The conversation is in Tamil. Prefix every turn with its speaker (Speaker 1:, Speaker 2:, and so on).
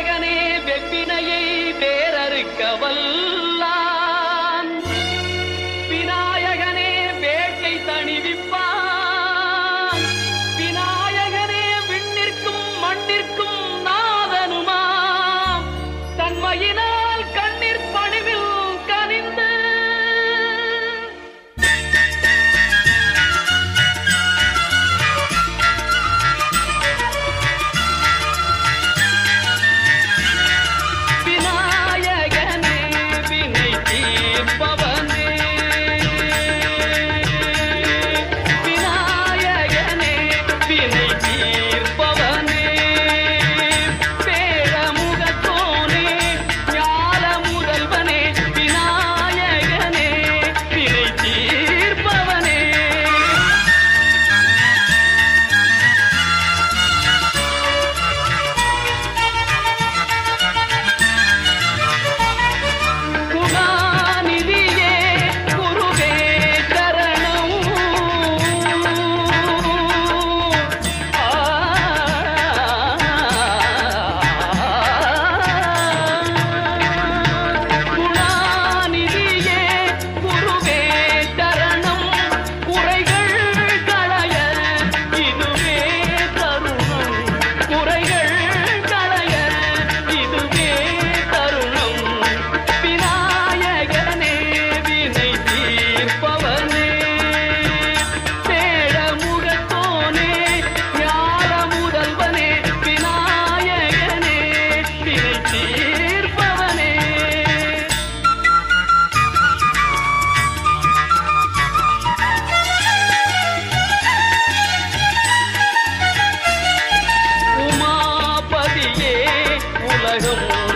Speaker 1: மகனே வெப்பினையை பேரறுக்கவல். 一个人。I.